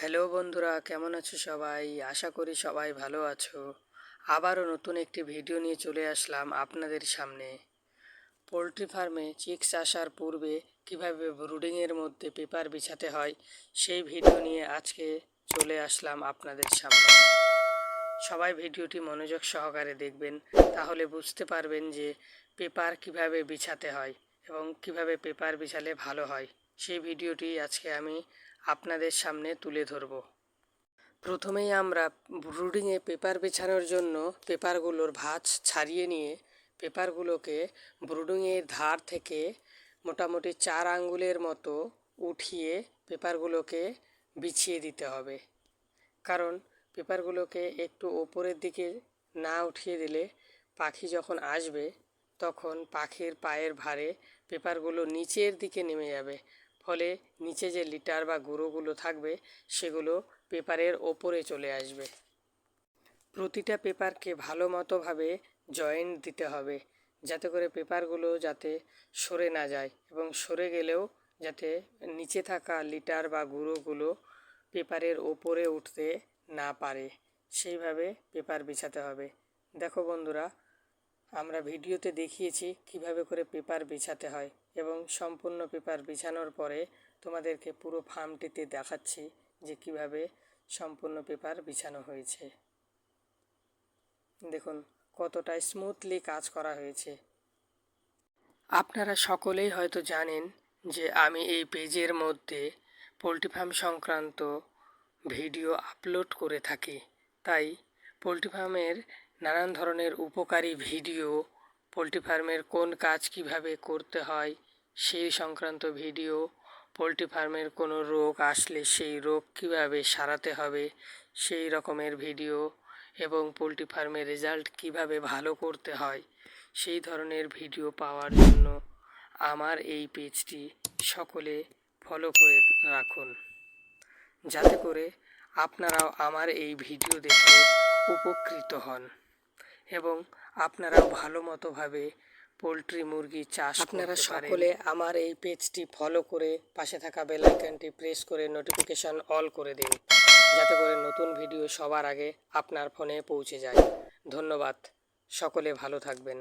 Hello বন্ধুরা, কেমন আছো সবাই? আশা করি সবাই ভালো আছো। আবারও নতুন একটি ভিডিও নিয়ে চলে আসলাম আপনাদের সামনে। পোলট্রি ফার্মে চিক্স আসার পূর্বে কীভাবে ব্রুডিংয়ের মধ্যে পেপার বিছাতে হয়, সেই ভিডিও নিয়ে আজকে চলে আসলাম আপনাদের সামনে। সবাই ভিডিওটি মনোযোগ সহকারে দেখবেন, তাহলে বুঝতে পারবেন যে পেপার কীভাবে বিছাতে হয় এবং কীভাবে পেপার বিছালে ভালো হয়। সেই ভিডিওটি আজকে আমি আপনাদের সামনে তুলে ধরব। প্রথমেই আমরা ব্রুডিংয়ে পেপার বিছানোর জন্য পেপারগুলোর ভাঁজ ছাড়িয়ে নিয়ে পেপারগুলোকে ব্রুডিংয়ের ধার থেকে মোটামুটি চার আঙ্গুলের মতো উঠিয়ে পেপারগুলোকে বিছিয়ে দিতে হবে। কারণ পেপারগুলোকে একটু ওপরের দিকে না উঠিয়ে দিলে পাখি যখন আসবে, তখন পাখির পায়ের ভারে পেপারগুলো নিচের দিকে নেমে যাবে। ফলে নিচে যে লিটার বা গুঁড়োগুলো থাকবে, সেগুলো পেপারের ওপরে চলে আসবে। প্রতিটা পেপারকে ভালো মতোভাবে জয়েন্ট দিতে হবে, যাতে করে পেপারগুলো যাতে সরে না যায় এবং সরে গেলেও যাতে নিচে থাকা লিটার বা গুঁড়োগুলো পেপারের ওপরে উঠতে না পারে। সেইভাবে পেপার বিছাতে হবে। দেখো বন্ধুরা আমরা ভিডিওতে দেখিয়েছি কীভাবে করে পেপার বিছাতে হয় এবং সম্পূর্ণ পেপার বিছানোর পরে তোমাদেরকে পুরো ফার্মটিতে দেখাচ্ছি যে কীভাবে সম্পূর্ণ পেপার বিছানো হয়েছে। দেখুন, কতটা স্মুথলি কাজ করা হয়েছে। আপনারা সকলেই হয়তো জানেন যে আমি এই পেজের মধ্যে পোলট্রি ফার্ম সংক্রান্ত ভিডিও আপলোড করে থাকি। তাই পোলট্রি ফার্মের নানান ধরনের উপকারী ভিডিও, পোলট্রি ফার্মের কোন কাজ কীভাবে করতে হয় সেই সংক্রান্ত ভিডিও, পোলট্রি ফার্মের কোনো রোগ আসলে সেই রোগ কীভাবে সারাতে হবে সেই রকমের ভিডিও এবং পোলট্রি ফার্মের রেজাল্ট কীভাবে ভালো করতে হয় সেই ধরনের ভিডিও পাওয়ার জন্য আমার এই পেজটি সকলে ফলো করে রাখুন। যাতে করে আপনারাও আমার এই ভিডিও দেখে উপকৃত হন। এবং আপনারাও ভালো মতোভাবে পোলট্রি মুরগি চাষ আপনারা সকলে আমার এই পেজটি ফলো করে পাশে থাকা বেল আইকনটি প্রেস করে নোটিফিকেশন অল করে দিন যাতে করে নতুন ভিডিও সবার আগে আপনার ফোনে পৌঁছে যায়। ধন্যবাদ। সকলে ভালো থাকবেন।